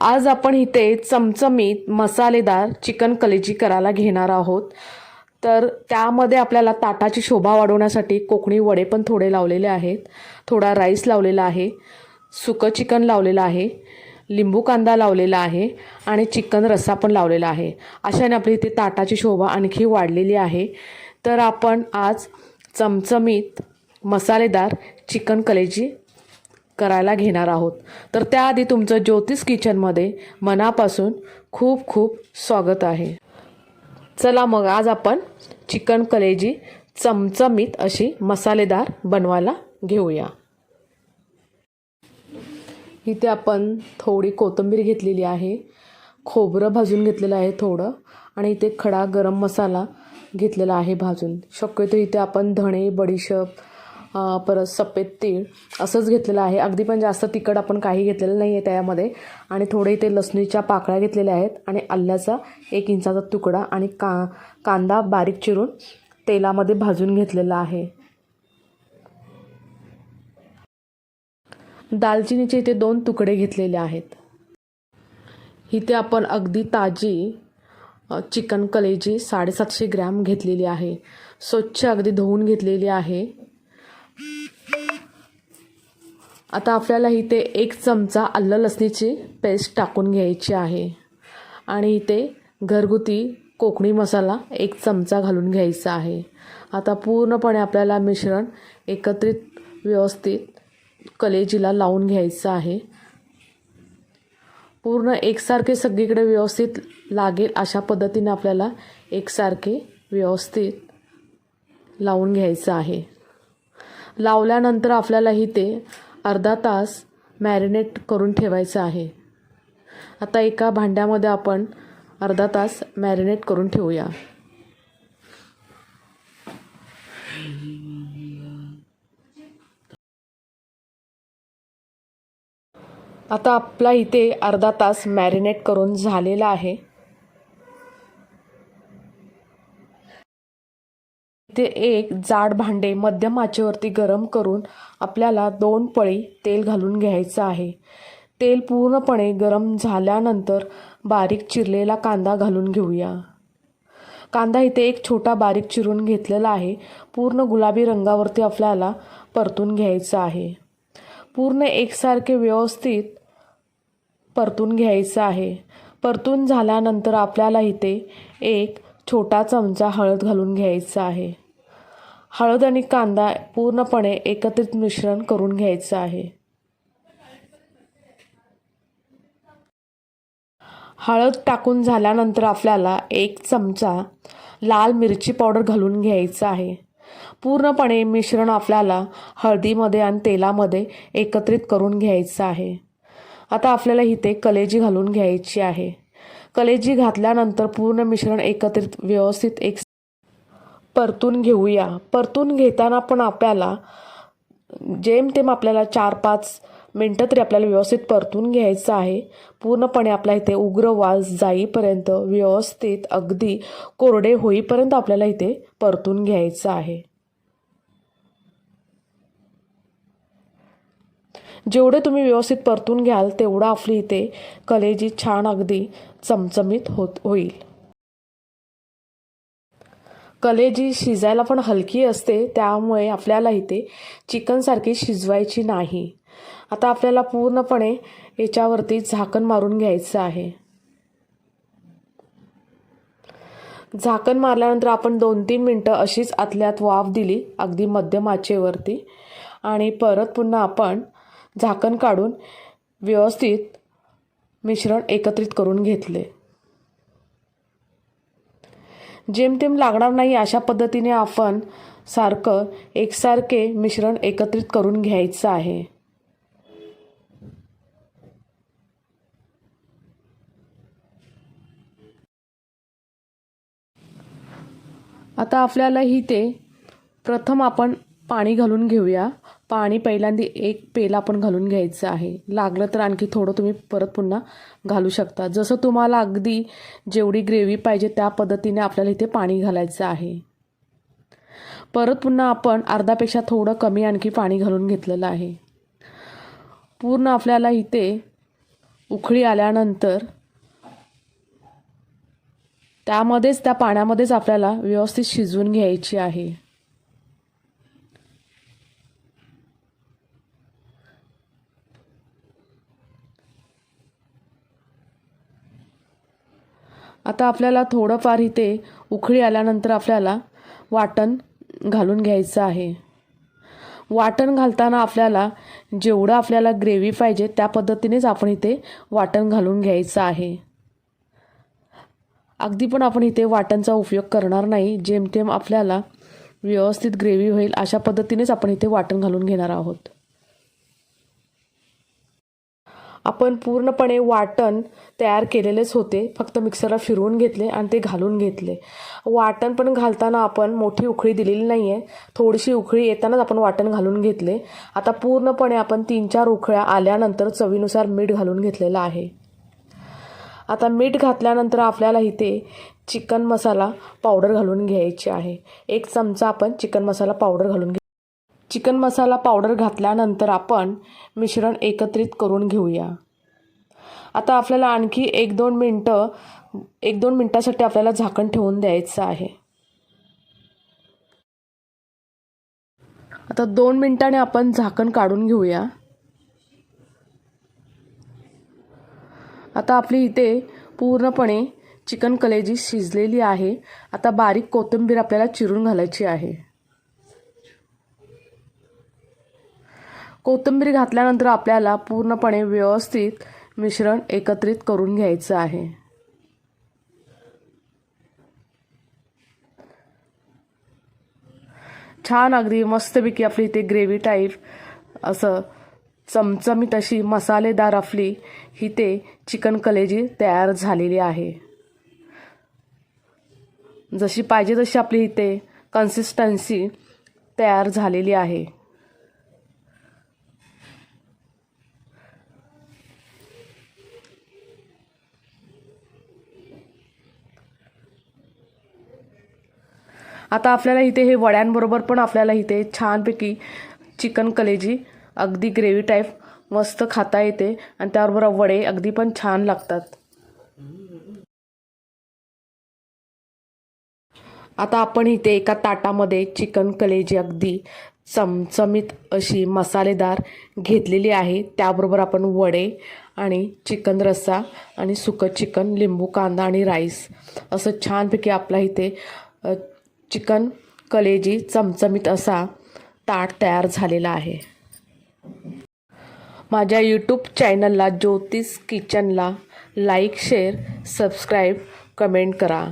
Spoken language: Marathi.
आज आपण इथे चमचमीत मसालेदार चिकन कलेजी करायला घेणार आहोत. तर त्यामध्ये आपल्याला ताटाची शोभा वाढवण्यासाठी कोकणी वडे पण थोडे लावलेले आहेत. थोडा राईस लावलेला आहे. सुकं चिकन लावलेलं आहे. लिंबू कांदा लावलेला आहे आणि चिकन रस्सा पण लावलेला आहे. अशाने आपली इथे ताटाची शोभा आणखी वाढलेली आहे. तर आपण आज चमचमीत मसालेदार चिकन कलेजी करायला घेणार आहोत. तर त्याआधी तुमचं ज्योतिष किचनमध्ये मनापासून खूप खूप स्वागत आहे. चला मग आज आपण चिकन कलेजी चमचमीत अशी मसालेदार बनवायला घेऊया. इथे आपण थोडी कोथिंबीर घेतलेली आहे. खोबरं भाजून घेतलेलं आहे थोडं आणि इथे खडा गरम मसाला घेतलेला आहे भाजून. शक्यतो इथे आपण धणे बडीशेप परत सफेद तीळ असंच घेतलेलं आहे. अगदी पण जास्त तिखट आपण काही घेतलेलं नाही आहे त्यामध्ये. आणि थोडे इथे लसणीच्या पाकळ्या घेतलेल्या आहेत आणि आल्याचा एक इंचाचा तुकडा आणि का कांदा बारीक चिरून तेलामध्ये भाजून घेतलेला आहे. दालचिनीचे इथे दोन तुकडे घेतलेले आहेत. इथे आपण अगदी ताजी चिकन कलेजी साडेसातशे ग्रॅम घेतलेली आहे. स्वच्छ अगदी धुवून घेतलेली आहे. आता आपल्याला इथे एक चमचा आलं लसणीची पेस्ट टाकून घ्यायची आहे. आणि इथे घरगुती कोकणी मसाला एक चमचा घालून घ्यायचा आहे. आता पूर्णपणे आपल्याला मिश्रण एकत्रित व्यवस्थित कलेजीला लावून घ्यायचं आहे. पूर्ण एकसारखे सगळीकडे व्यवस्थित लागेल अशा पद्धतीने आपल्याला एकसारखे व्यवस्थित लावून घ्यायचं आहे. लावल्यानंतर आपल्याला इथे अर्धा तास मॅरिनेट करून ठेवायचं आहे. आता एका भांड्यामध्ये आपण अर्धा तास मॅरिनेट करून ठेवूया. आता आपला इथे अर्धा तास मॅरिनेट करून झालेला आहे. ते एक जाड भांडे मध्यम आचेवरती गरम करून आपल्याला दोन पळी तेल घालून घ्यायचं आहे. तेल पूर्णपणे गरम झाल्यानंतर बारीक चिरलेला कांदा घालून घेऊया. कांदा इथे एक छोटा बारीक चिरून घेतलेला आहे. पूर्ण गुलाबी रंगावरती आपल्याला परतून घ्यायचं आहे. पूर्ण एकसारखे व्यवस्थित परतून घ्यायचं आहे. परतून झाल्यानंतर आपल्याला इथे एक छोटा चमचा हळद घालून घ्यायचा आहे. हळद आणि कांदा पूर्णपणे एकत्रित मिश्रण करून घ्यायचं आहे. हळद टाकून झाल्यानंतर आपल्याला एक चमचा लाल मिरची पावडर घालून घ्यायचं आहे. पूर्णपणे मिश्रण आपल्याला हळदीमध्ये आणि तेलामध्ये एकत्रित करून घ्यायचं आहे. आता आपल्याला इथे कलेजी घालून घ्यायची आहे. कलेजी घातल्यानंतर पूर्ण मिश्रण एकत्रित व्यवस्थित एक परतून घेऊया. परतून घेताना पण आपल्याला जेमतेम आपल्याला चार पाच मिनटं तरी आपल्याला व्यवस्थित परतून घ्यायचं आहे. पूर्णपणे आपल्या इथे उग्र वास जाईपर्यंत व्यवस्थित अगदी कोरडे होईपर्यंत आपल्याला इथे परतून घ्यायचं आहे. जेवढे तुम्ही व्यवस्थित परतून घ्याल तेवढं आपली इथे कलेजी छान अगदी चमचमीत होत होईल. कलेजी शिजायला पण हलकी असते त्यामुळे आपल्याला इथे चिकनसारखी शिजवायची नाही. आता आपल्याला पूर्णपणे याच्यावरती झाकण मारून घ्यायचं आहे. झाकण मारल्यानंतर आपण दोन तीन मिनटं अशीच आतल्यात वाफ दिली अगदी मध्यम आचेवरती. आणि परत पुन्हा आपण झाकण काढून व्यवस्थित मिश्रण एकत्रित करून घेतले. जेमतेम लागणार नाही अशा पद्धतीने आपण सारखं एकसारखे मिश्रण एकत्रित करून घ्यायचं आहे. आता आपल्याला ते प्रथम आपण पाणी घालून घेऊया. पाणी पहिल्यांदा एक पेला आपण घालून घ्यायचं आहे. लागलं तर आणखी थोडं तुम्ही परत पुन्हा घालू शकता. जसं तुम्हाला अगदी जेवढी ग्रेव्ही पाहिजे त्या पद्धतीने आपल्याला इथे पाणी घालायचं आहे. परत पुन्हा आपण अर्धापेक्षा थोडं कमी आणखी पाणी घालून घेतलेलं आहे. पूर्ण आपल्याला इथे उकळी आल्यानंतर त्यामध्येच त्या पाण्यामध्येच आपल्याला व्यवस्थित शिजवून घ्यायची आहे. आता आपल्याला थोडंफार इथे उखळी आल्यानंतर आपल्याला वाटण घालून घ्यायचं आहे. वाटण घालताना आपल्याला जेवढं आपल्याला ग्रेव्ही पाहिजे त्या पद्धतीनेच आपण इथे वाटण घालून घ्यायचं आहे. अगदी पण आपण इथे वाटणचा उपयोग करणार नाही. जेमतेम आपल्याला व्यवस्थित ग्रेव्ही होईल अशा पद्धतीनेच आपण इथे वाटण घालून घेणार आहोत. आपण पूर्णपणे वाटण तयार केलेलेच होते. फक्त मिक्सरला फिरवून घेतले आणि ते घालून घेतले. वाटण पण घालताना आपण मोठी उकळी दिलेली नाही आहे थोडीशी उकळी येतानाच आपण वाटण घालून घेतले. आता पूर्णपणे आपण तीन चार उकळ्या आल्यानंतर चवीनुसार मीठ घालून घेतलेलं आहे. आता मीठ घातल्यानंतर आपल्याला इथे चिकन मसाला पावडर घालून घ्यायची आहे. एक चमचा आपण चिकन मसाला पावडर घालून घे चिकन मसाला पावडर घातल्यानंतर आपण मिश्रण एकत्रित करून घेऊया. आता आपल्याला आणखी एक दोन मिनटं एक दोन मिनटासाठी आपल्याला झाकण ठेवून द्यायचं आहे. आता दोन मिनटाने आपण झाकण काढून घेऊया. आता आपली इथे पूर्णपणे चिकन कलेजी शिजलेली आहे. आता बारीक कोथिंबीर आपल्याला चिरून घालायची आहे. कोथिंबीर घातल्यानंतर आपल्याला पूर्णपणे व्यवस्थित मिश्रण एकत्रित करून घ्यायचं आहे. छान अगदी मस्तपैकी आपली इथे ग्रेव्ही टाईप असं चमचमीत अशी मसालेदार आपली इथे चिकन कलेजी तयार झालेली आहे. जशी पाहिजे तशी आपली इथे कन्सिस्टन्सी तयार झालेली आहे. आता आपल्याला इथे हे वड्यांबरोबर पण आपल्याला इथे छानपैकी चिकन कलेजी अगदी ग्रेव्ही टाईप मस्त खाता येते. आणि त्याबरोबर वडे अगदी पण छान लागतात. आता आपण इथे एका ताटामध्ये चिकन कलेजी अगदी चमचमीत अशी मसालेदार घेतलेली आहे. त्याबरोबर आपण वडे आणि चिकन रस्सा आणि सुकं चिकन लिंबू कांदा आणि राईस असं छानपैकी आपला इथे चिकन कलेजी चमचमीत असा ताट तयार झालेला आहे. माझ्या यूट्यूब चॅनलला ज्योतिष किचनला लाईक शेअर सबस्क्राईब कमेंट करा.